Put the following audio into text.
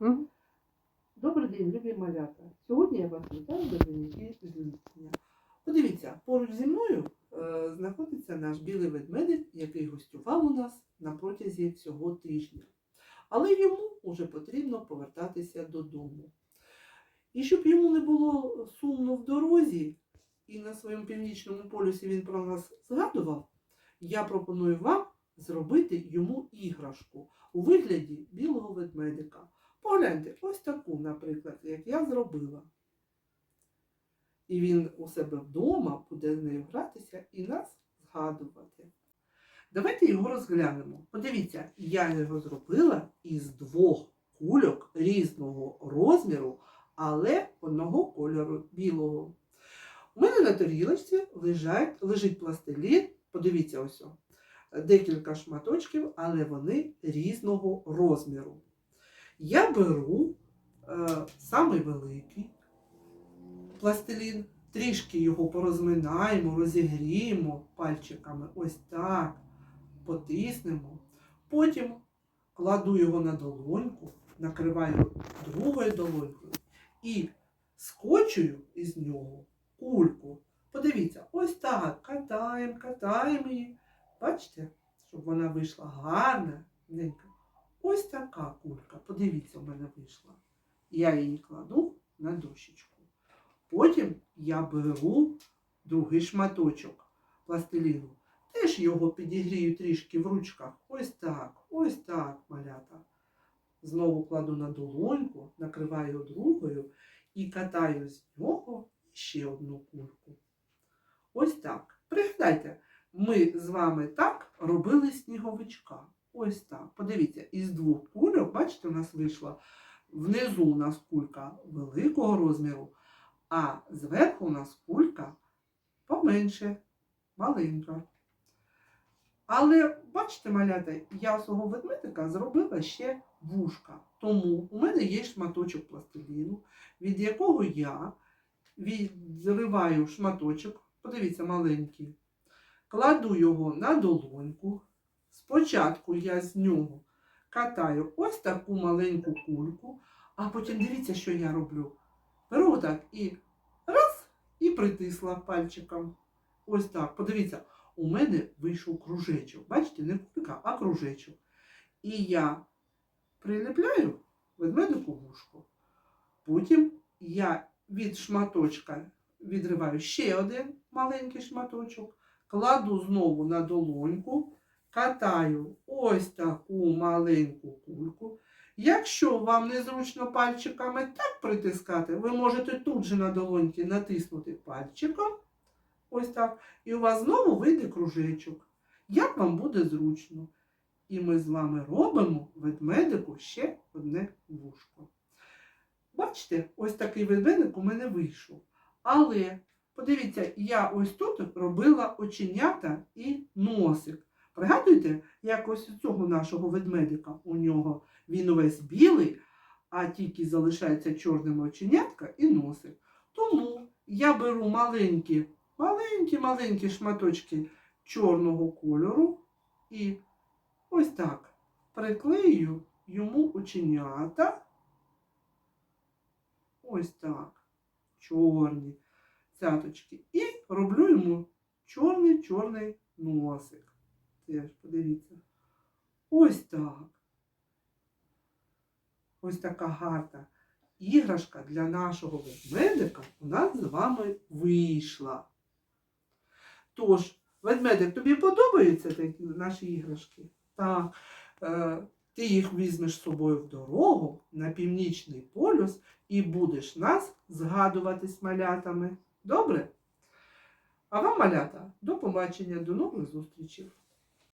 Мгм. Добрий день, любі малята. Сьогодні я вас вітаю до заняття з листя. Подивіться, поруч зі мною е, знаходиться наш білий ведмедик, який гостював у нас на протязі всього тижня. Але йому вже потрібно повертатися додому. І щоб йому не було сумно в дорозі, і на своєму північному полюсі він про нас згадував, я пропоную вам зробити йому іграшку у вигляді білого ведмедика. Погляньте, ось таку, наприклад, як я зробила. І він у себе вдома буде з нею гратися і нас згадувати. Давайте його розглянемо. Подивіться, я його зробила із двох кульок різного розміру, але одного кольору білого. У мене на тарілочці лежать, лежить пластилін. Подивіться ось. Декілька шматочків, але вони різного розміру. Я беру е, самий великий пластилін, трішки його порозминаємо, розігріємо пальчиками, ось так, потиснемо. Потім кладу його на долоньку, накриваю другою долонькою і скочую із нього кульку. Подивіться, ось так, катаємо, катаємо її. Бачите, щоб вона вийшла гарна, ненька. Ось така кулька. Подивіться, в мене вийшла. Я її кладу на дощечку. Потім я беру другий шматочок пластиліну. Теж його підігрію трішки в ручках. Ось так, ось так, малята. Знову кладу на долоньку, накриваю другою і катаю з нього ще одну кульку. Ось так. Пригадайте, ми з вами так робили сніговичка. Ось так. Подивіться, із двох кульок, бачите, у нас вийшла внизу у нас кулька великого розміру, а зверху у нас кулька поменше, маленька. Але бачите, малята, я свого ведмедика зробила ще вушка. Тому у мене є шматочок пластиліну, від якого я відриваю шматочок, подивіться, маленький, кладу його на долоньку. Спочатку я з нього катаю ось таку маленьку кульку, а потім дивіться, що я роблю. Беру так і раз, і притисла пальчиком. Ось так. Подивіться, у мене вийшов кружечок. Бачите, не кулька, а кружечок. І я приліпляю ведмедику вушко. Потім я від шматочка відриваю ще один маленький шматочок, кладу знову на долоньку катаю ось таку маленьку кульку. Якщо вам незручно пальчиками так притискати, ви можете тут же на долоньки натиснути пальчиком. Ось так. І у вас знову вийде кружечок. Як вам буде зручно. І ми з вами робимо ведмедику ще одне вушко. Бачите, ось такий ведмедик у мене вийшов. Але, подивіться, я ось тут робила оченята і носик. Пригадуєте, як ось у цього нашого ведмедика у нього він увесь білий, а тільки залишається чорними оченятка і носик. Тому я беру маленькі, маленькі, маленькі шматочки чорного кольору і ось так приклею йому оченята. Ось так. Чорні цяточки. І роблю йому чорний-чорний носик. Теж подивіться. Ось так. Ось така гарна іграшка для нашого ведмедика у нас з вами вийшла. Тож, ведмедик, тобі подобаються такі наші іграшки? Так. Е, ти їх візьмеш з собою в дорогу на північний полюс і будеш нас згадувати з малятами. Добре? А вам, малята, до побачення, до нових зустрічей.